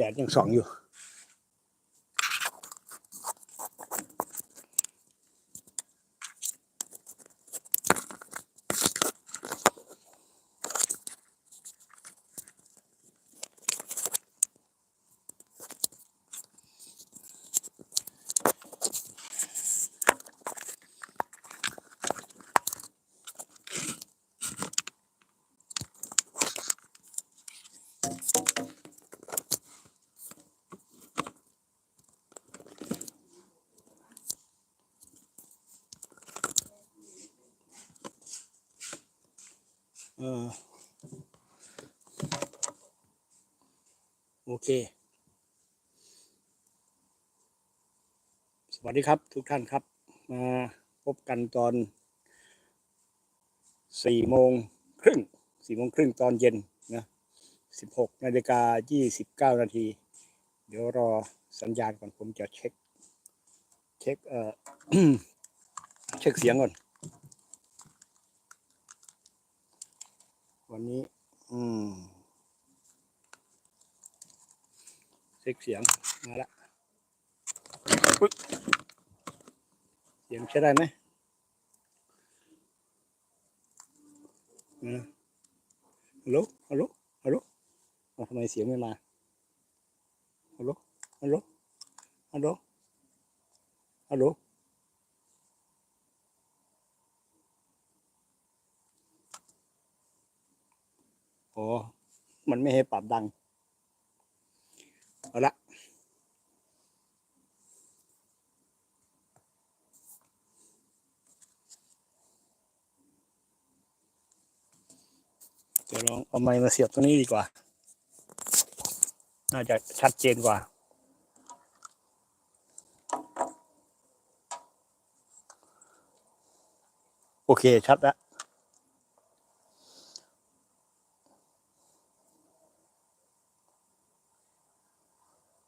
แดดยังส่องอยู่ โอเค สวัสดีครับทุกท่านครับ มาพบกันตอนสี่โมงครึ่งสี่โมงครึ่งตอนเย็นนะสิบหกนาฬิกายี่สิบเก้านาที เดี๋ยวรอสัญญาณก่อนผมจะเช็ค เช็คเอ่อเช็คเสียงก่อน วันนี้ อืม เช็คเสียงมาละเสียงใช้ได้ไหมฮัลโหลฮัลโหลฮัลโหลทำไมเสียงไม่มาฮัลโหลฮัลโหลฮัลโหลฮัลโหลอ๋อมันไม่ให้ปรับดัง เอาละเดี๋ยวลองเอาไมค์มาเสียบตรงนี้ดีกว่า น่าจะชัดเจนกว่า โอเค ชัดแล้ว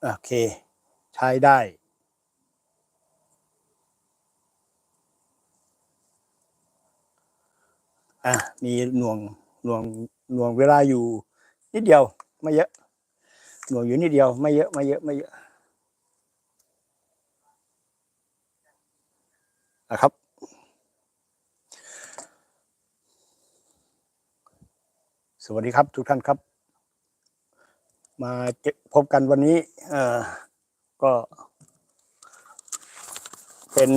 โอเค ใช้ได้ อะ มีหน่วงหน่วงหน่วงเวลาอยู่นิดเดียว ไม่เยอะ หน่วงอยู่นิดเดียว ไม่เยอะ ไม่เยอะ ไม่เยอะนะครับ สวัสดีครับทุกท่านครับ มาพบกันวันนี้เออก็ เป็น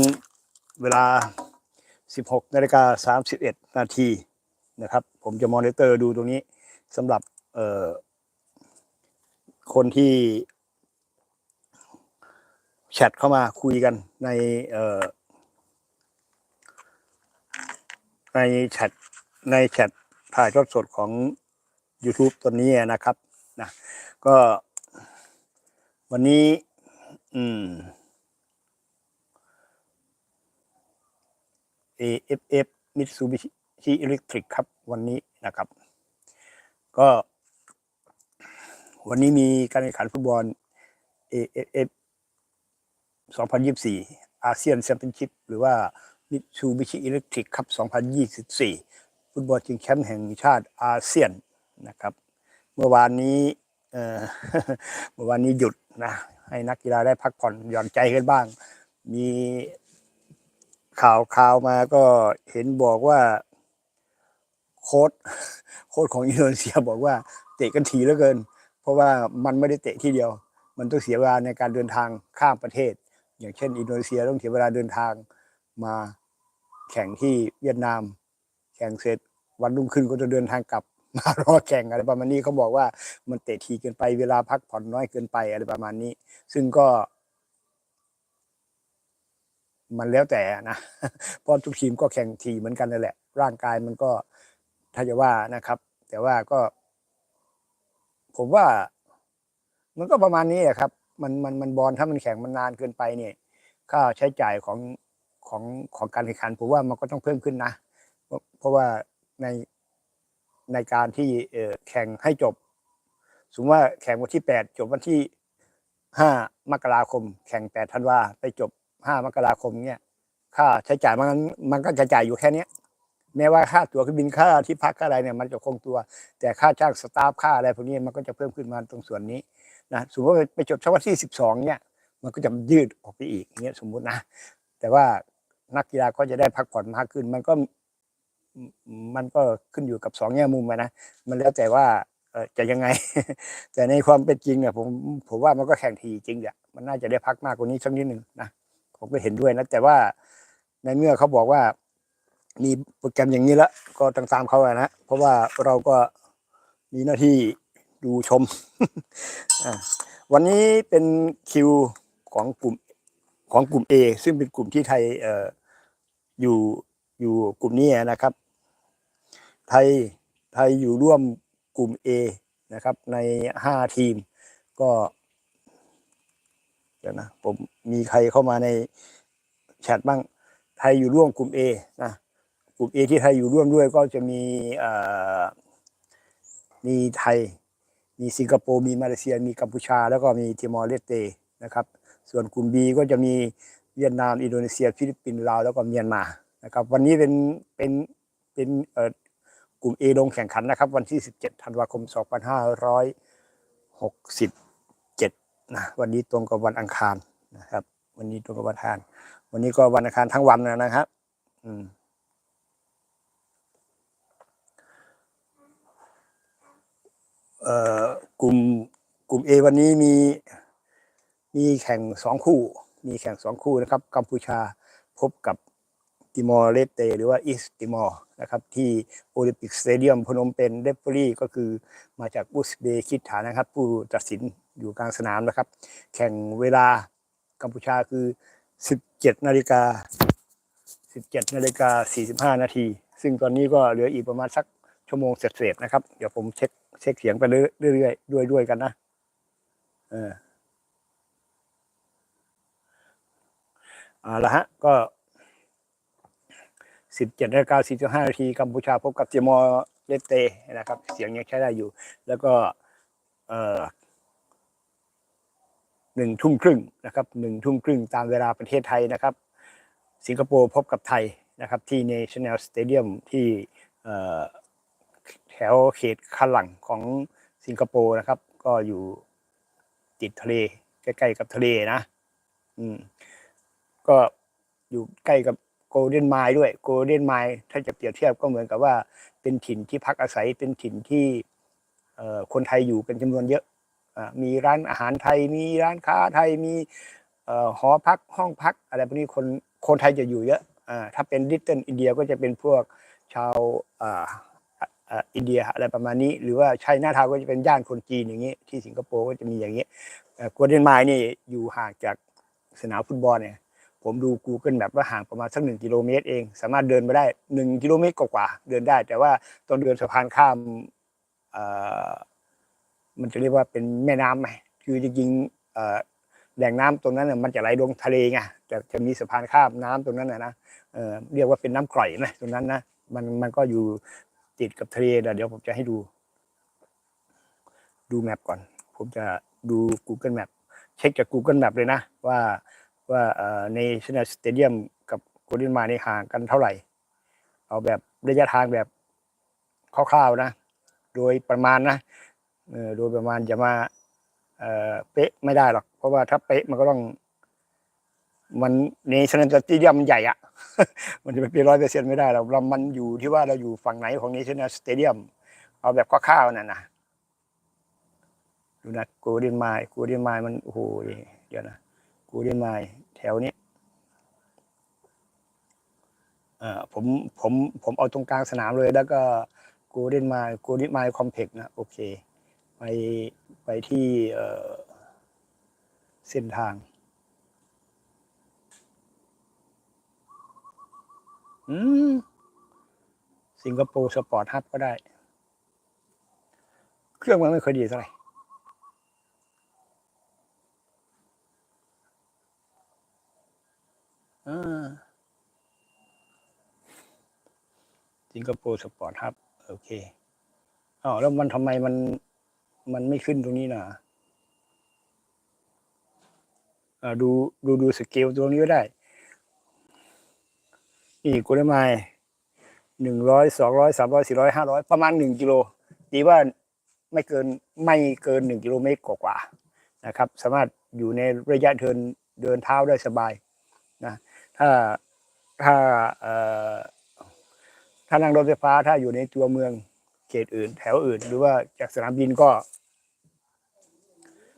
เวลา 16นาฬิกา31 นาทีนะครับ ผมจะมอนิเตอร์ดูตรงนี้สำหรับเอ่อคนที่แชทเข้ามาคุยกันในเอ่อในแชทในแชทถ่ายทอดสดของ YouTube ตัวนี้นะครับนะ ก็ วันนี้ อืม AFF Mitsubishi Electric ครับ วันนี้นะครับ ก็ วันนี้มีการแข่งขันฟุตบอล AFF 2024 อาเซียนแชมเปี้ยนชิพหรือว่า Mitsubishi Electric ครับ 2024 ฟุตบอลชิงแชมป์แห่งชาติอาเซียนนะครับ เมื่อวานนี้ เออเมื่อวานนี้หยุดนะ ให้นักกีฬาได้พักผ่อนหย่อนใจกันบ้าง มีข่าวข่าวมาก็เห็นบอกว่า โค้ดโค้ดของอินโดนีเซียบอกว่าเตะกันทีเหลือเกิน เพราะว่ามันไม่ได้เตะที่เดียว มันต้องเสียเวลาในการเดินทางข้ามประเทศ อย่างเช่น อินโดนีเซียต้องเสียเวลาเดินทางมาแข่งที่เวียดนาม แข่งเสร็จวันรุ่งขึ้นก็จะเดินทางกลับ มารอแข่งอะไรประมาณนี้เขาบอกว่ามันเตะทีเกินไปเวลาพักผ่อนน้อยเกินไปอะไรประมาณนี้ ซึ่งก็ มันแล้วแต่นะเพราะทุกทีมก็แข่งทีเหมือนกันนั่นแหละ ร่างกายมันก็ถ้าจะว่านะครับ แต่ว่าก็ ผมว่า มันก็ประมาณนี้ครับ มันมันมันบอลถ้ามันแข่งมันนานเกินไปเนี่ยค่าใช้จ่ายของของของการแข่งขันผมว่ามันก็ต้องเพิ่มขึ้นนะ เพราะว่าใน ในการที่แข่งให้จบ สมมติว่าแข่งวันที่แปดจบวันที่ห้ามกราคม แข่งแปดธันวาไปจบห้ามกราคมเนี่ยค่าใช้จ่ายมันมันก็จะจ่ายอยู่แค่นี้แม้ว่าค่าตั๋วเครื่องบินค่าที่พักค่าอะไรเนี่ยมันจะคงตัว แต่ค่าจ้างสตาฟค่าอะไรพวกนี้มันก็จะเพิ่มขึ้นมาตรงส่วนนี้นะสมมติว่าไปจบช่วงวันที่สิบสองเนี่ย มันก็จะยืดออกไปอีกอย่างเงี้ยสมมุตินะ แต่ว่านักกีฬาก็จะได้พักผ่อนมากขึ้น มันก็ มันก็ขึ้นอยู่กับสองแง่มุมนะมันแล้วแต่ว่าจะยังไง แต่ในความเป็นจริงเนี่ยผมผมว่ามันก็แข่งทีจริงเนี่ยมันน่าจะได้พักมากกว่านี้สักนิดหนึ่งนะผมก็เห็นด้วยนะแต่ว่าในเมื่อเขาบอกว่า มีโปรแกรมอย่างนี้แล้วก็ต้องตามเขาอะนะเพราะว่าเราก็มีหน้าที่ดูชมวันนี้เป็นคิวของกลุ่มของกลุ่ม A ซึ่งเป็นกลุ่มที่ไทยอออยู่อยู่กลุ่มนี้นะครับ ไทยไทยอยู่ร่วมกลุ่ม A นะครับในห้าทีม ก็เดี๋ยวนะผมมีใครเข้ามาในแชทบ้างไทยอยู่ร่วมกลุ่ม A นะกลุ่ม A ที่ไทยอยู่ร่วมด้วยก็จะมีเอ่อมีไทย มีสิงคโปร์มีมาเลเซียมีกัมพูชา แล้วก็มีทิมอร์เลสเตนะครับส่วนกลุ่ม B ก็จะมีเวียดนาม อินโดนีเซีย ฟิลิปปินส์ลาวแล้วก็เมียนมานะครับวันนี้เป็นเป็นเป็นเอ่อ กลุ่ม A ลงแข่งขันนะครับ วันที่ 17ธันวาคม 2567นะวันนี้ตรงกับวันอังคารนะครับ วันนี้ตรงกับวันอังคาร วันนี้ก็วันอังคารทั้งวันนะครับอืมเอ่อกลุ่มกลุ่ม A วันนี้มีมีแข่งสองคู่ มีแข่งสองคู่นะครับกัมพูชาพบกับ ติมอร์เลสเตหรือว่าอีสติมอร์นะครับที่โอลิมปิกสเตเดียมพนมเปญเดฟฟอรี่ก็คือมาจากอุซเบกิสถานนะครับ ผู้ตัดสินอยู่กลางสนามนะครับ แข่งเวลากัมพูชาคือ 17นาฬิกา17นาฬิกา45นาที ซึ่งตอนนี้ก็เหลืออีกประมาณสักชั่วโมงเสร็จๆนะครับ เดี๋ยวผมเช็คเช็คเสียงไปเรื่อยๆด้วยด้วยกันนะเออเอาละฮะก็ 17นาฬิกา45นาทีกัมพูชาพบกับติมอเลเตนะครับ เสียงยังใช้ได้อยู่ แล้วก็เออหนึ่งทุ่มครึ่งนะครับหนึ่งทุ่มครึ่งตามเวลาประเทศไทยนะครับ สิงคโปร์พบกับไทยนะครับ ที่ National Stadium ที่แถวเขตคันหลังของสิงคโปร์นะครับ ก็อยู่ติดทะเล ใกล้ ๆ กับทะเลนะ อืมก็อยู่ใกล้กับ โกลเด้นไมล์ด้วยโกลเด้นไมล์ถ้าจะเปรียบเทียบก็เหมือนกับว่า เป็นถิ่นที่พักอาศัยเป็นถิ่นที่คนไทยอยู่เป็นจำนวนเยอะ มีร้านอาหารไทย มีร้านค้าไทย มีหอพักห้องพัก อะไรพวกนี้คนคนไทยจะอยู่เยอะ ถ้าเป็นดิจิตอลอินเดียก็จะเป็นพวกชาวอินเดียอะไรประมาณนี้ หรือว่าชัยนาทาวก็จะเป็นย่านคนจีนอย่างนี้ ที่สิงคโปร์ก็จะมีอย่างนี้โกลเด้นไมล์นี่อยู่ห่างจากสนามฟุตบอลเนี่ย ผมดู Google แบบว่าห่างประมาณสักหนึ่งกิโลเมตรเอง สามารถเดินไปได้หนึ่งกิโลเมตรกว่าๆเดินได้ แต่ว่าตอนเดินสะพานข้ามมันจะเรียกว่าเป็นแม่น้ำไหมคือจริงๆแหล่งน้ำตรงนั้นมันจะไหลลงทะเลไงแต่จะมีสะพานข้ามน้ำตรงนั้นนะเออเรียกว่าเป็นน้ำกร่อยนะตรงนั้นนะมันมันก็อยู่ติดกับทะเลเดี๋ยวผมจะให้ดู ดูแมปก่อน ผมจะดู Google Map เช็คจาก Google Map เลยนะว่า ว่าในชนะสเตเดียมกับโกลเด้นมาในห่างกันเท่าไหร่ เอาแบบระยะทางแบบคร่าวๆนะ โดยประมาณนะโดยประมาณจะมาเป๊ะไม่ได้หรอก เพราะว่าถ้าเป๊ะมันก็ต้อง มันในชนะสเตเดียมมันใหญ่อะมันจะไปเป็นร้อยเปอร์เซ็นต์ไม่ได้หรอกเรามันอยู่ที่ว่าเราอยู่ฝั่งไหนของในชนะสเตเดียม เอาแบบคร่าวๆนั่นนะดูนะโกลเด้นไมล์โกลเด้นไมล์มันโอ้โหเดี๋ยวนะ กูเรียนมล์แถวนี้อ่อผมผมผมเอาตรงกลางสนามเลย แล้วก็กูเรียนมล์กูเรียนมล์คอมเพล็กนะ โอเค ไปไปที่เส้นทางอืมสิงคโปร์สปอร์ตฮับก็ได้ เครื่องมันไม่เคยดีเท่าไหร่ อ่า สิงคโปร์สปอร์ตฮับโอเคอ๋อแล้วมันทำไมมันมันไม่ขึ้นตรงนี้นะอ่าดูดูดูสเกลตรงนี้ก็ได้ นี่กูได้มาหนึ่งร้อยสองร้อยสามร้อยสี่ร้อยห้าร้อยประมาณหนึ่งกิโลดีว่าไม่เกินไม่เกินหนึ่งกิโลเมตรกว่านะครับ สามารถอยู่ในระยะเดินเดินเท้าได้สบาย ถ้าถ้าเอ่อถ้านั่งรถไฟฟ้าถ้าอยู่ในตัวเมืองเขตอื่น แถวอื่น หรือว่าจากสนามบินก็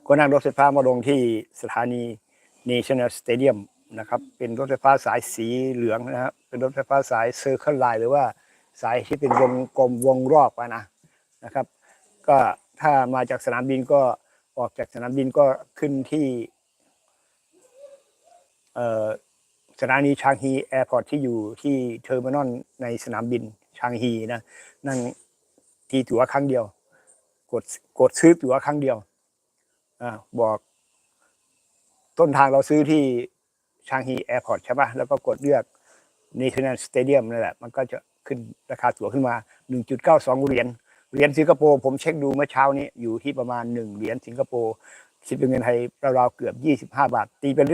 ก็นั่งรถไฟฟ้ามาลงที่สถานี National Stadium นะครับ เป็นรถไฟฟ้าสายสีเหลืองนะครับเป็นรถไฟฟ้าสาย Circle Line หรือว่าสายที่เป็นวงกลมวงรอบอะนะนะครับ ก็ถ้ามาจากสนามบินก็ออกจากสนามบินก็ขึ้นที่ เอ่อ สถานีชางฮีแอร์พอร์ตที่อยู่ที่เทอร์มินอลในสนามบินชางฮีนะนั่งที่ตั๋วครั้งเดียว กดกดซื้อตั๋วครั้งเดียวอ่าบอก ต้นทางเราซื้อที่ชางฮีแอร์พอร์ตใช่ปะแล้วก็กดเลือก National Stadium นั่นแหละ มันก็จะขึ้นราคาตั๋วขึ้นมา 1.92 เหรียญเหรียญสิงคโปร์ผมเช็คดูเมื่อเช้านี้อยู่ที่ประมาณ 1 เหรียญสิงคโปร์คิดเป็นเงินไทยราวๆเกือบ 25 บาท ตีเป็น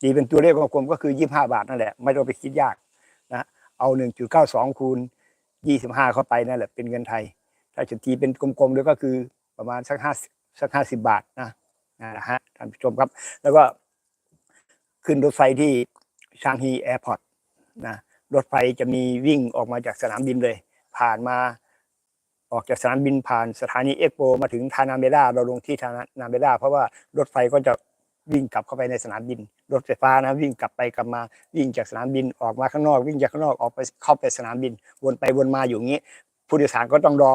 ตีเป็นตัวเลขกลมๆก็คือ25บาทนั่นแหละไม่ต้องไปคิดยากนะเอา1.92คูณ25เข้าไปนั่นแหละเป็นเงินไทย ถ้าจะตีเป็นกลมๆด้วยก็คือประมาณสัก50สัก50บาทนะนะฮะท่านผู้ชมครับ แล้วก็ขึ้นรถไฟที่ชางฮีแอร์พอร์ตนะรถไฟจะมีวิ่งออกมาจากสนามบินเลย ผ่านมาออกจากสนามบินผ่านสถานีเอ็กโปมาถึงทานาเมล่าเราลงที่ทานาเมล่าเพราะว่ารถไฟก็จะ วิ่งกลับเข้าไปในสนามบิน รถไฟฟ้านะวิ่งกลับไปกลับมาวิ่งจากสนามบินออกมาข้างนอก วิ่งจากข้างนอกออกไปเข้าไปสนามบิน วนไปวนมาอยู่งี้ ผู้โดยสารก็ต้องรอ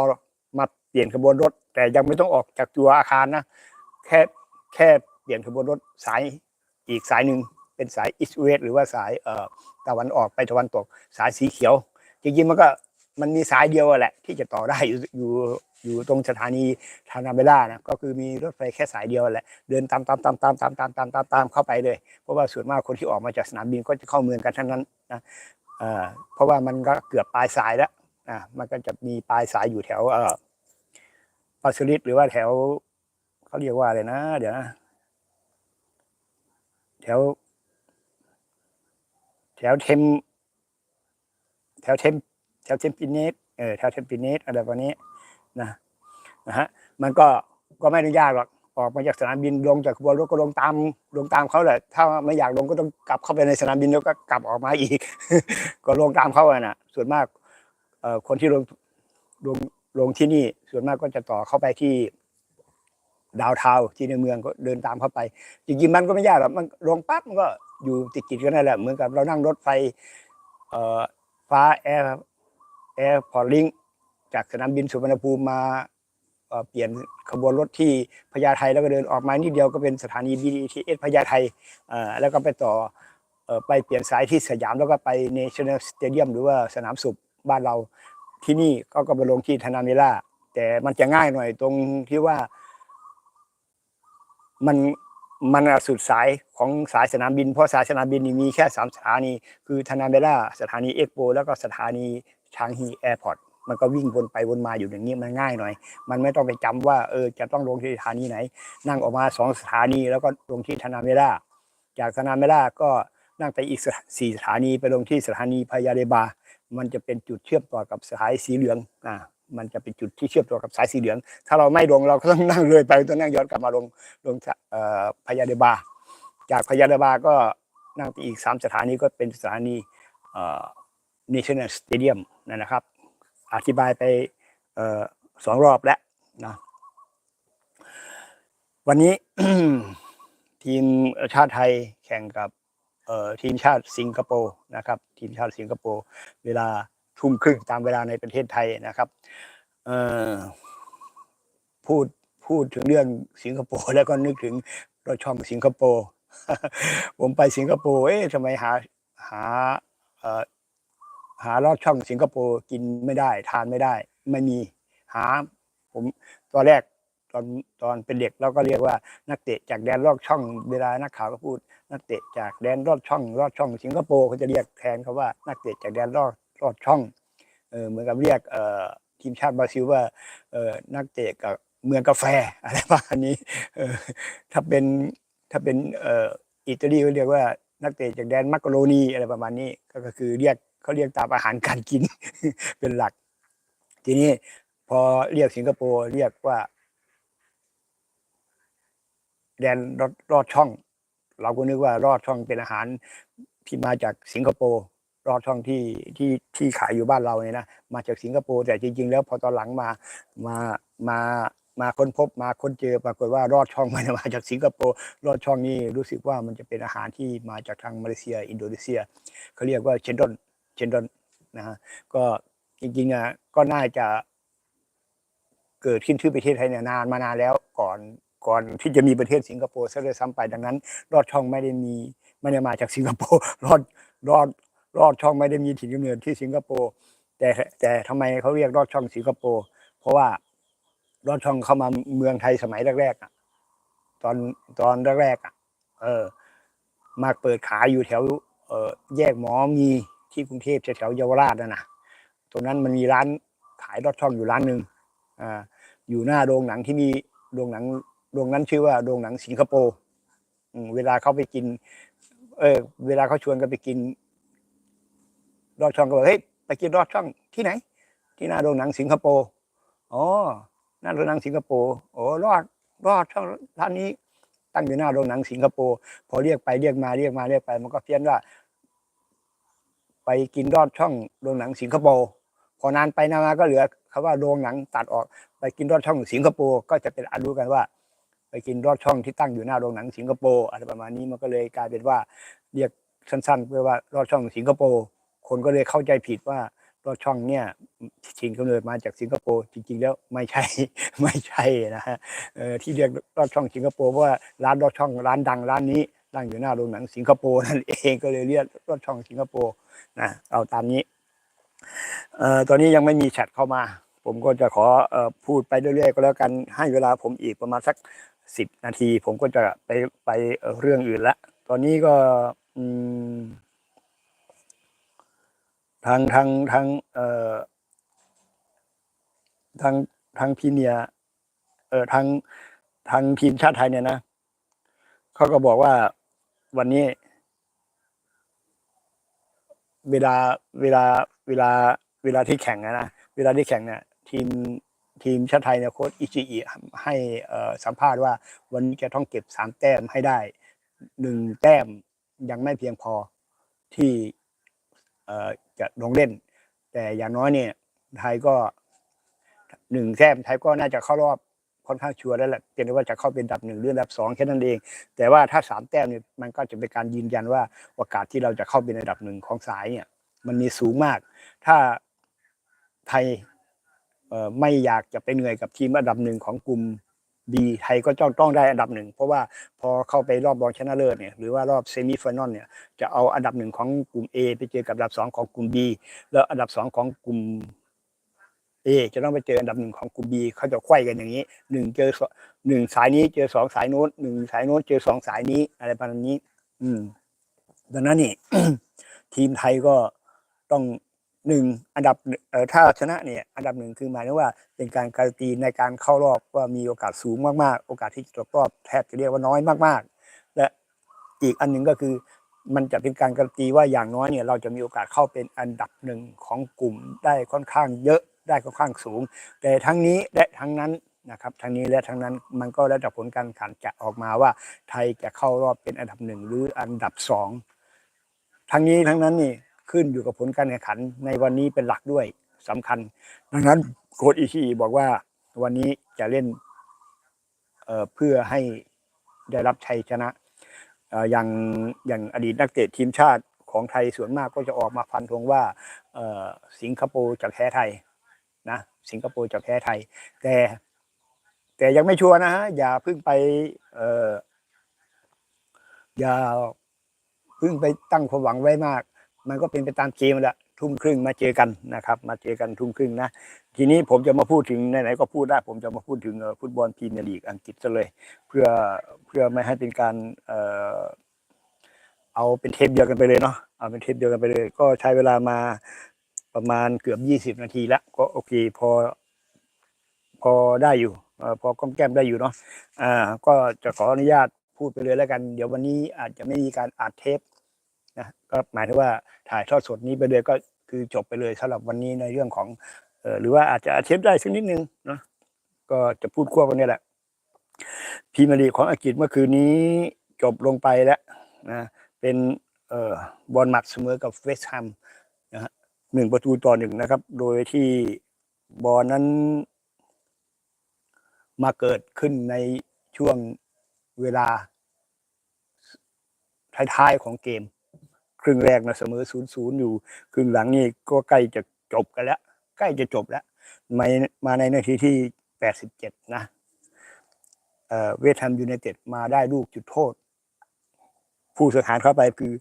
มาเปลี่ยนขบวนรถ แต่ยังไม่ต้องออกจากตัวอาคารนะแค่แค่เปลี่ยนขบวนรถสายอีกสายหนึ่งเป็นสายอิสเวสหรือว่าสายเอ่อตะวันออกไปตะวันตก สายสีเขียวจริงๆมันก็มันมีสายเดียวแหละ ที่จะต่อได้อยู่อยู่ อยู่ตรงสถานีทานาเบล่านะก็คือมีรถไฟแค่สายเดียวแหละเดินตามตามตามตามตามตามตามตามตามเข้าไปเลย เพราะว่าส่วนมากคนที่ออกมาจากสนามบินก็จะเข้าเมืองกันทั้งนั้นนะเออเพราะว่ามันก็เกือบปลายสายแล้วอ่ามันก็จะมีปลายสายอยู่แถวเอ่อปัสลิตหรือว่าแถวเขาเรียกว่าอะไรนะ เดี๋ยวนะแถว แถวเทมแถวเทมแถวเทมปินเนสเออแถวเทมปินเนสอะไรประมาณนี้ นะนะฮะมันก็ก็ไม่ได้ยากหรอกออกมาจากสนามบินลงจากขบวนรถก็ลงตามลงตามเขาแหละถ้าไม่อยากลงก็ต้องกลับเข้าไปในสนามบินแล้วก็กลับออกมาอีก ก็ลงตามเขาอะนะส่วนมากเอ่อคนที่ลงลงลงที่นี่ ส่วนมากก็จะต่อเข้าไปที่ดาวเทาที่ในเมืองก็เดินตามเข้าไป จริงๆมันก็ไม่ยากหรอกมันลงปั๊บมันก็อยู่ติดๆกันนั่นแหละเหมือนกับเรานั่งรถไฟเอ่อฟ้าแอร์แอร์พอร์ตลิง จากสนามบินสุวรรณภูมิมาเปลี่ยนขบวนรถที่พญาไทแล้วก็เดินออกมานิดเดียวก็เป็นสถานี BTS พญาไทแล้วก็ไปต่อไปเปลี่ยนสายที่สยามแล้วก็ไป National Stadium หรือว่าสนามสุขบ้านเราที่นี่ก็ก็ไปลงที่ธนาเมล่าแต่มันจะง่ายหน่อยตรงที่ว่า มันมันสุดสายของสายสนามบิน เพราะสายสนามบินนี่มีแค่สามสถานี คือธนาเบล่าสถานีเอ็กโป แล้วก็สถานีชางฮีแอร์พอร์ต มันก็วิ่งวนไปวนมาอยู่อย่างนี้มันง่ายหน่อย มันไม่ต้องไปจำว่าเออจะต้องลงที่สถานีไหน นั่งออกมาสองสถานีแล้วก็ลงที่ธนาเบล่าจากธนาเบล่าก็นั่งไปอีกสี่สถานีไปลงที่สถานีพญาเดบา มันจะเป็นจุดเชื่อมต่อกับสายสีเหลืองอ่ามันจะเป็นจุดที่เชื่อมต่อกับสายสีเหลือง ถ้าเราไม่ลงเราก็ต้องนั่งเลยไปต้องนั่งย้อนกลับมาลงลงเอ่อพญาเดบา จากพญาเดบาก็นั่งไปอีกสามสถานีก็เป็นสถานีเอ่อ National Stadium นั่นนะครับ อธิบายไปออสองรอบแล้วนะวันนี้ทีมชาติไทยแข่งกับทีมชาติสิงคโปร์นะครับ ทีมชาติสิงคโปร์เวลาทุ่มครึ่งตามเวลาในประเทศไทยนะครับพูดพูดถึงเรื่องสิงคโปร์แล้วก็นึกถึงเรถช่องสิงคโปร์ผมไปสิงคโปร์เอ๊ะทำไมหาหา หาลอดช่องสิงคโปร์กินไม่ได้ ทานไม่ได้ ไม่มีหา ผมตอนแรกตอนตอนเป็นเด็กเราก็เรียกว่านักเตะจากแดนลอดช่องเวลานักข่าวก็พูด นักเตะจากแดนลอดช่องลอดช่องสิงคโปร์เขาจะเรียกแทนเขาว่า นักเตะจากแดนลอดลอดช่องเออเหมือนกับเรียกเอ่อทีมชาติบราซิลว่าเออนักเตะกับเมืองกาแฟอะไรประมาณนี้เออถ้าเป็นถ้าเป็นเอ่ออิตาลีก็เรียกว่านักเตะจากแดนมักกะโรนีอะไรประมาณนี้ก็คือเรียก เขาเรียกตามอาหารการกินเป็นหลัก ทีนี้พอเรียกสิงคโปร์เรียกว่าแดนรอดรอดช่อง เราก็นึกว่ารอดช่องเป็นอาหารที่มาจากสิงคโปร์รอดช่องที่ที่ที่ขายอยู่บ้านเราเนี่ยนะมาจากสิงคโปร์แต่จริง ๆ แล้วพอตอนหลังมามามามาค้นพบมาค้นเจอปรากฏว่ารอดช่องม่ได้มาจากสิงคโปร์รอดช่องนี่รู้สึกว่ามันจะเป็นอาหารที่มาจากทางมาเลเซีย อินโดนีเซียเขาเรียกว่าเชนดอน เชนดอนนะฮะก็จริงๆอะก็น่าจะเกิดขึ้นที่ประเทศไทยเนี่ยนานมานานแล้วก่อนก่อนที่จะมีประเทศสิงคโปร์ซะเลยซ้ำไปดังนั้นรอดช่องไม่ได้มีไม่ได้มาจากสิงคโปร์รอดรอดรอดช่องไม่ได้มีถิ่นกำเนิดที่สิงคโปร์แต่แต่ทำไมเขาเรียกรอดช่องสิงคโปร์เพราะว่ารอดช่องเข้ามาเมืองไทยสมัยแรกๆอะตอนตอนแรกๆอะเออมาเปิดขายอยู่แถว เออแยกหมอมี ที่กรุงเทพแถวเยาวราชนะนะตรงนั้นมันมีร้านขายรอดช่องอยู่ร้านหนึ่งอ่าอยู่หน้าโรงหนังที่มีโรงหนังโรงนั้นชื่อว่าโรงหนังสิงคโปร์เวลาเขาไปกิน เออ เวลาเขาชวนกันไปกินรอดช่องก็บอกเฮ้ยไปกินรอดช่องที่ไหน ที่หน้าโรงหนังสิงคโปร์อ๋อหน้าโรงหนังสิงคโปร์โอ้รอดรอดช่องร้านนี้ตั้งอยู่หน้าโรงหนังสิงคโปร์พอเรียกไปเรียกมาเรียกมาเรียกไป มันก็เพี้ยนว่า ไปกินรอดช่องโรงหนังสิงคโปร์พอนานไปนานมาก็เหลือคำว่าโรงหนังตัดออกไปกินรอดช่องสิงคโปร์ก็จะเป็นอันรู้กันว่า ไปกินรอดช่องที่ตั้งอยู่หน้าโรงหนังสิงคโปร์อะไรประมาณนี้มันก็เลยกลายเป็นว่าเรียกสั้นๆเพื่อว่ารอดช่องสิงคโปร์คนก็เลยเข้าใจผิดว่ารอดช่องเนี่ยถิ่นกำเนิดมาจากสิงคโปร์จริง ๆ แล้วไม่ใช่ไม่ใช่นะฮะเอ่อที่เรียกรอดช่องสิงคโปร์เพราะว่าร้านรอดช่องร้านดังร้านนี้ ตั้งอยู่หน้าโรงหนังสิงคโปร์นั่นเองก็เลยเรียกรอดช่องสิงคโปร์นะเอาตามนี้เอ่อตอนนี้ยังไม่มีแชทเข้ามา ผมก็จะขอเอ่อพูดไปเรื่อยๆก็แล้วกันให้เวลาผมอีกประมาณสักสิบนาที ผมก็จะไปไปเเรื่องอื่นละ ตอนนี้ก็อืมทางทางทางเอ่อทางทางพีเนียเอ่อทางทางทีมชาติไทยเนี่ยนะเขาก็บอกว่า วันนี้ เวลาเวลาเวลาเวลาที่แข่งนะเวลาที่แข่งเนี่ยทีมทีมชาติไทยเนี่ยโค้ชอิชิอิให้สัมภาษณ์ว่า วันนี้จะต้องเก็บสามแต้มให้ได้หนึ่งแต้มยังไม่เพียงพอที่จะลงเล่น แต่อย่างน้อยเนี่ย ไทยก็หนึ่งแต้มไทยก็น่าจะเข้ารอบ ค่อนข้างชัวร์แล้วแหละเพียงแต่ว่าจะเข้าเป็นดับหนึ่งหรืออันดับสองแค่นั้นเอง แต่ว่าถ้าสามแต้มเนี่ยมันก็จะเป็นการยืนยันว่าโอกาสที่เราจะเข้าเป็นอันดับหนึ่งของสายเนี่ย มันมีสูงมาก ถ้าไทยไม่อยากจะไปเหนื่อยกับทีมอันดับหนึ่งของกลุ่ม B ไทยก็ต้องต้องได้อันดับหนึ่งเพราะว่าพอเข้าไปรอบรองชนะเลิศเนี่ยหรือว่ารอบเซมิไฟนอลเนี่ยจะเอาอันดับหนึ่งของกลุ่ม A ไปเจอกับอันดับสองของกลุ่ม B แล้วอันดับสองของกลุ่ม A จะต้องไปเจออันดับหนึ่งของกลุ่ม B เขาจะไขว้กันอย่างนี้หนึ่งเจอหนึ่งสายนี้เจอสองสายโน้นหนึ่งสายโน้นเจอสองสายนี้ อะไรประมาณนี้ อืม ดังนั้นนี่ทีมไทยก็ต้องหนึ่งอันดับเอ่อถ้าชนะเนี่ย อันดับหนึ่งคือหมายถึงว่า เป็นการการันตีในการเข้ารอบว่ามีโอกาสสูงมากๆ โอกาสที่จะตกรอบแทบจะเรียกว่าน้อยมากๆ และอีกอันหนึ่งก็คือ มันจะเป็นการการันตีว่าอย่างน้อยเนี่ย เราจะมีโอกาสเข้าเป็นอันดับหนึ่งของกลุ่มได้ค่อนข้างเยอะ ได้ค่อนข้างสูง แต่ทั้งนี้และทั้งนั้นนะครับทั้งนี้และทั้งนั้นมันก็แล้วแต่ผลการแข่งขันจะออกมาว่า ไทยจะเข้ารอบเป็นอันดับหนึ่งหรืออันดับสองทั้งนี้ทั้งนั้นนี่ขึ้นอยู่กับผลการแข่งขันในวันนี้เป็นหลักด้วยสำคัญ ดังนั้นโค้ชอิชิบอกว่าวันนี้จะเล่นเเพื่อให้ได้รับชัยชนะออย่างอย่างอดีตนักเตะทีมชาติของไทยส่วนมากก็จะออกมาฟันธงว่าเอ่อสิงคโปร์จะแพ้ไทย นะสิงคโปร์จะแพ้ไทย แต่ แต่ยังไม่ชัวร์นะฮะอย่าเพิ่งไป เอออย่าเพิ่งไปตั้งความหวังไว้มาก มันก็เป็นไปตามเกมแหละทุ่มครึ่งมาเจอกันนะครับ มาเจอกันทุ่มครึ่งนะทีนี้ผมจะมาพูดถึงไหนๆก็พูดได้ ผมจะมาพูดถึงฟุตบอลพรีเมียร์ลีกอังกฤษซะเลย เพื่อเพื่อไม่ให้เป็นการเอ่อเอาเป็นเทปเดียวกันไปเลยเนาะเอาเป็นเทปเดียวกันไปเลย ก็ใช้เวลามา ประมาณเกือบยี่สิบนาทีแล้วก็โอเคพอ พอได้อยู่พอก้อมแก้มได้อยู่เนาะอ่า ก็จะขออนุญาตพูดไปเลยแล้วกัน เดี๋ยววันนี้อาจจะไม่มีการอัดเทปนะก็หมายถึงว่าถ่ายทอดสดนี้ไปเลยก็คือจบไปเลยสำหรับวันนี้ในเรื่องของเออหรือว่าอาจจะอาเทปได้สักนิดนึงเนาะก็จะพูดควบกันนี่แหละพีมียร์ลีกของอังกฤษเมื่อคืนนี้จบลงไปแล้วนะเป็นเอ่อบอลหมัดเสมอกับเวสต์แฮม หนึ่งประตูต่อหนึ่งนะครับ โดยที่บอลนั้น มาเกิดขึ้นในช่วงเวลาท้ายๆของเกม ครึ่งแรกนะเสมอศูนย์ศูนย์อยู่ ครึ่งหลังนี่ก็ใกล้จะจบกันแล้ว ใกล้จะจบแล้วมามาในนาทีที่แปดสิบเจ็ดนะเอ่อเวทแฮมยูไนเต็ดมาได้ลูกจุดโทษ ผู้สังหารเข้าไปคือ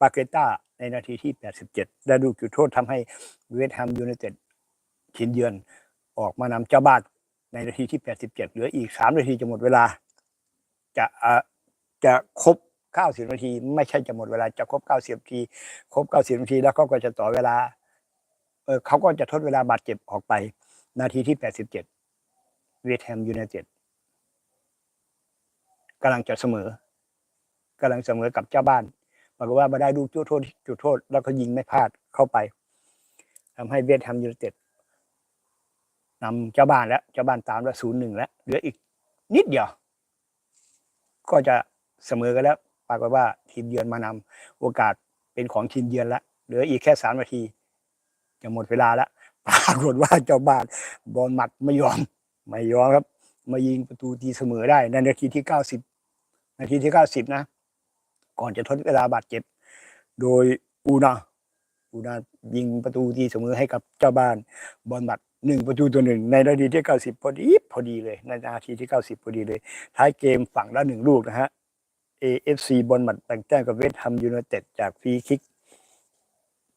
ปาเกต้า ในนาทีที่แปดสิบเจ็ดได้ลูจุดโทษทำให้เวทแฮมยูไนเต็ดทีมเยือนออกมานำเจ้าบ้านในนาทีที่แปดสิบเหลืออีกสามนาทีจะหมดเวลา จะเอ่อจะครบ 90 นาที ไม่ใช่จะหมดเวลาจะครบ 90 นาที ครบ 90 นาทีแล้วเขาก็จะต่อเวลาเออเขาก็จะทดเวลาบาดเจ็บออกไป นาทีที่ 87 เวทแฮมยูไนเต็ดกำลังจะเสมอกำลังเสมอกับเจ้าบ้าน ปรากฏว่ามาได้ลูจุดโทษจุดโทษ แล้วก็ยิงไม่พลาดเข้าไปทำให้เวทแฮมยูไนเต็ดนำเจ้าบ้านแล้วเจ้าบ้านตามแล้วศูนย์หนึ่งแล้วเหลืออีกนิดเดียว ก็จะเสมอกันแล้ว ปรากฏว่าทีมเยือนมานำโอกาสเป็นของทีมเยือนแล้วเหลืออีกแค่สามนาที จะหมดเวลาแล้วปรากฏว่าเจ้าบ้านบอลหมัดไม่ยอมไม่ยอมครับ มายิงประตูตีเสมอได้ในนาทีที่เก้าสิบนาทีที่เก้าสิบนะ ก่อนจะทดเวลาบาดเจ็บ โดยอูนาอูนายิงประตูตีเสมอให้กับเจ้าบ้านบอลหมัดหนึ่งประตูตัวหนึ่งในนาทีที่เก้าสิบพอดีพอดีเลย ในนาทีที่เก้าสิบพอดีเลย ท้ายเกมฝั่งละหนึ่งลูกนะฮะ AFC บอลหมัดแบ่งแต้มกับเวสต์แฮมยูไนเต็ดจากฟรีคิก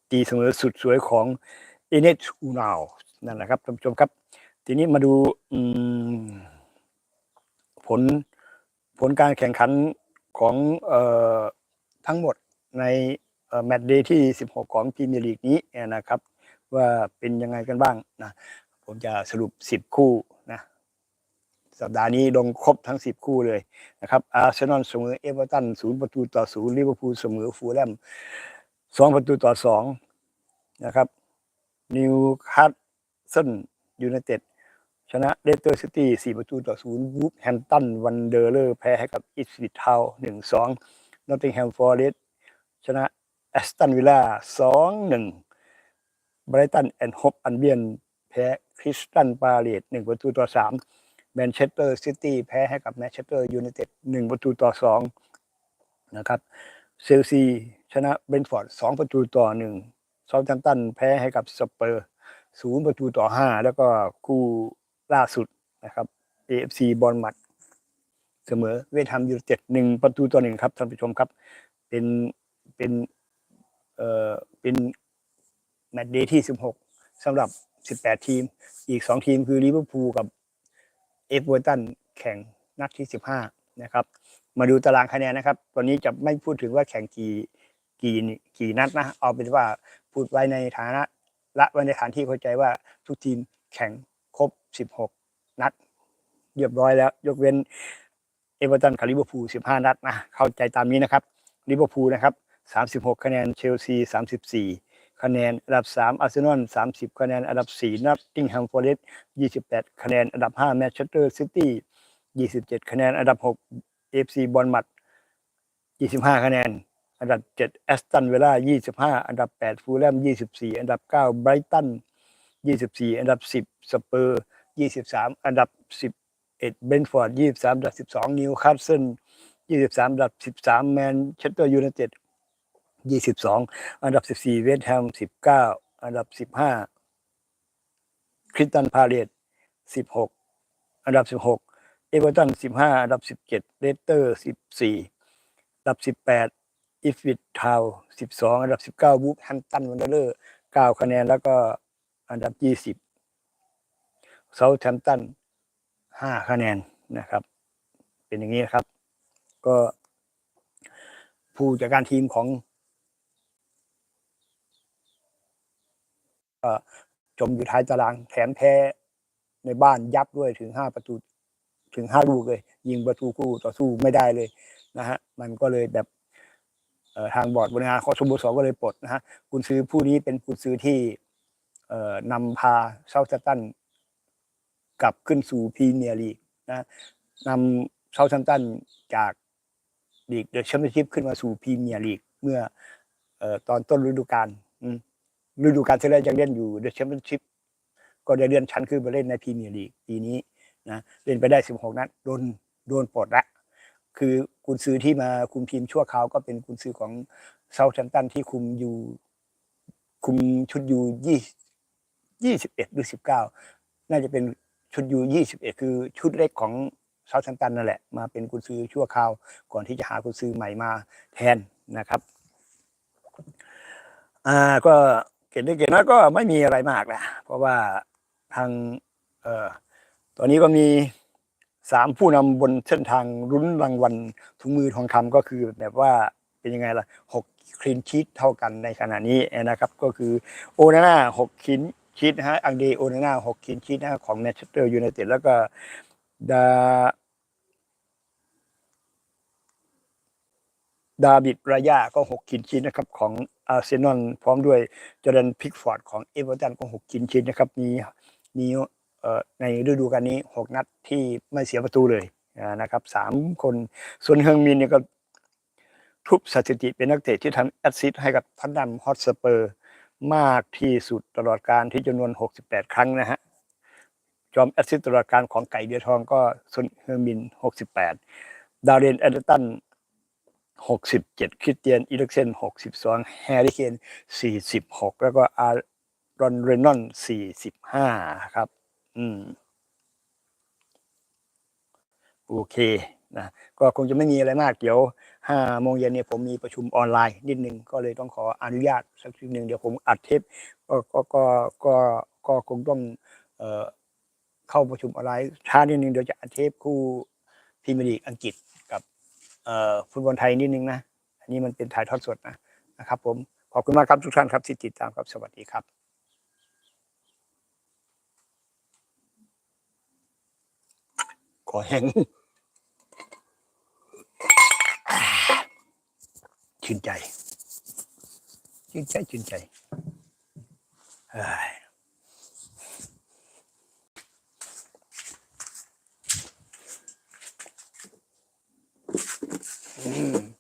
ตีเสมอสุดสวยของเอเนตอูนาวนั่นแหละครับท่านผู้ชมครับ ทีนี้มาดูผลผลการแข่งขัน ของออทั้งหมดในแมตช์เดย์ที่ 16 ของพรีเมียร์ลีกนี้นะครับ ว่าเป็นยังไงกันบ้างนะผมจะสรุป 10 คู่นะสัปดาห์นี้ลงครบทั้ง 10 คู่เลยนะครับอาร์เซนอลเสมอเอเวอร์ตัน0ประตูต่อ0ลิเวอร์พูลเสมอฟูลแลม2ประตูต่อ2นะครับนิวคาสเซิลยูไนเต็ด ชนะเลสเตอร์ซิตี้4ประตูต่อ0วูฟแฮมตันวันเดอร์เลอร์แพ้ให้กับอิสวิทเทา1-2นอตติงแฮมฟอร์เรสชนะแอสตันวิลล่า2-1ไบรตันแอนด์ฮบอันเบียนแพ้คริสตันปาเลตหนึ่งประตูต่อสามแมนเชสเตอร์ซิตี้แพ้ให้กับแมนเชสเตอร์ยูไนเต็ดหนึ่งประตูต่อสองนะครับเซลซีชนะเบนฟอร์ดสองประตูต่อหนึ่งซาท์แฮมป์ตันแพ้ให้กับสเปอร์ศูนย์ประตูต่อห้าแล้วก็คู่ ล่าสุดนะครับ AFC บอลมัดเสมอเวทแฮมยูไนเต็ดหนึ่งประตูต่อหนึ่งครับท่านผู้ชมครับ เป็นเป็นเอ่อเป็นแมตช์เดย์ที่16สำหรับ18ทีม อีก2ทีมคือลิเวอร์พูลกับเอฟเวอร์ตันแข่งนัดที่15นะครับ มาดูตารางคะแนนนะครับ ตอนนี้จะไม่พูดถึงว่าแข่งกี่กี่กี่นัดนะ เอาเป็นว่าพูดไว้ในฐานะ ละไว้ในฐานที่เข้าใจว่าทุกทีมแข่ง ครบ16นัดเรียบร้อยแล้ว ยกเว้นเอเวอร์ตันกับลิเวอร์พูล15นัดนะเข้าใจตามนี้นะครับลิเวอร์พูลนะครับ36คะแนนเชลซี34คะแนนอันดับ3อาร์เซนอล30คะแนนอันดับ4นัตติงแฮมฟอร์เรสต์28คะแนนอันดับ5แมนเชสเตอร์ซิตี้27คะแนนอันดับ6เอฟซีบอลมัด25คะแนน อันดับ7แอสตันเวล่า25อันดับ8ฟูลแลม24อันดับ9ไบรตัน24อันดับ10สเปอร์ 23 อันดับ 11 เบนฟอร์ด 23 อันดับ 12 นิวคาสเซิล 23 อันดับ 13 แมนเชสเตอร์ยูไนเต็ด 22 อันดับ 14 เวสต์แฮม 19 อันดับ 15 คริสตันพาเลต16 อันดับ 16 เอเวอร์ตัน 15 อันดับ 17 เลสเตอร์ 14 อันดับ 18 อิฟวิททาว 12 อันดับ 19วูฟแฮมตันวันเดอร์9คะแนนแล้วก็อันดับ 20 เซาท์แฮมตัน5คะแนนนะครับ เป็นอย่างนี้นครับ ก็ผู้จัดการทีมของจมอยู่ท้ายตารางแถมแพ้ในบ้านยับด้วยถึงห้าประตูถึงห้าลูกเลย ยิงประตูคู่ต่อสู้ไม่ได้เลยนะฮะมันก็เลยแบบเอ่อทางบอร์ดบริหารของสโมสรก็เลยปลดนะฮะกุนซื้อผู้นี้เป็นกุนซื้อที่เอ่อนำพาเซาท์แฮมป์ตัน กลับขึ้นสู่พรีเมียร์ลีกนะนำเซาท์แฮมป์ตันจากลีกเดอะแชมเปี้ยนชิพขึ้นมาสู่พรีเมียร์ลีกเมื่ออตอนต้นฤดูกาลฤดูกาลที่แล้วยังเล่นอยู่เดอะแชมเปี้ยนชิพก็ได้เลื่อนชั้นขึ้นมาเล่นในพรีเมียร์ลีกปีนี้นะเล่นไปได้ 16 นัดโดนโดนปลดละคือกุนซือที่มาคุมทีมชั่วคราวก็เป็นกุนซือของเซาท์แฮมป์ตันที่คุมอยู่คุมชุดอยู่ยี่ยี่สิบเอ็ดหรือสิบเก้าน่าจะเป็น ชุดยูยี่สิบเอ็ดคือชุดเล็กของเซาท์แฮมป์ตันนั่นแหละ มาเป็นกุนซือชั่วคราว ก่อนที่จะหากุนซือใหม่มาแทนนะครับอ่าก็เกตได้เกตน้อยก็ไม่มีอะไรมากนะเพราะว่าทางเอ่อตอนนี้ก็มีสามผู้นำบนเส้นทางรุ้นรางวัลถุงมือทองคำก็คือแบบว่าเป็นยังไงล่ะหกคลีนชีตเท่ากันในขณะนี้นะครับ ก็คือโอนาน่าหกคลีน ชีตนะฮะอังเดโอนาน่าหกคลีนชีตนะฮะของแมนเชสเตอร์ยูไนเต็ดแล้วก็ดาดาบิดรายาก็หกกินชิ้นนะครับของอาร์เซนอลพร้อมด้วยจอร์แดนพิกฟอร์ดของเอเวอร์ตันก็หกกินชิ้นนะครับมีมีเอ่อในฤดูกาลนี้หกนัดที่ไม่เสียประตูเลยนะครับสามคนส่วนเฮงมินเนี่ยก็ทุบสถิติเป็นนักเตะที่ทำแอสซิสต์ให้กับทันดัมฮอตสเปอร์ มากที่สุดตลอดการที่จำนวน 68 ครั้งนะฮะ จอมแอสซิสตลอดการของไก่เดือทองก็ส่วนเฮงมิน 68 ดาวเรนแอดเดอร์ตัน 67 คริสเตียนอีลิกเซน 62 แฮร์รี่เคน 46 แล้วก็อารอนเรนนอน 45 ครับ อืม โอเค นะก็คงจะไม่มีอะไรมากเดี๋ยว5โมงเย็นเนี่ยผมมีประชุมออนไลน์นิดนึงก็เลยต้องขออนุญาตสักทีหนึ่งเดี๋ยวผมอัดเทปก็ก็ก็ก็ก็คงต้องเอ่อเข้าประชุมออนไลน์ช้านิดนึงเดี๋ยวจะอัดเทปคู่พรีเมียร์ลีกอังกฤษกับเอ่อฟุตบอลไทยนิดนึงนะอันนี้มันเป็นถ่ายทอดสดนะนะครับ ผมขอบคุณมากครับทุกท่านครับที่ติดตามครับสวัสดีครับขอแห้ง ชื่นใจ ชื่นใจชื่นใจอืม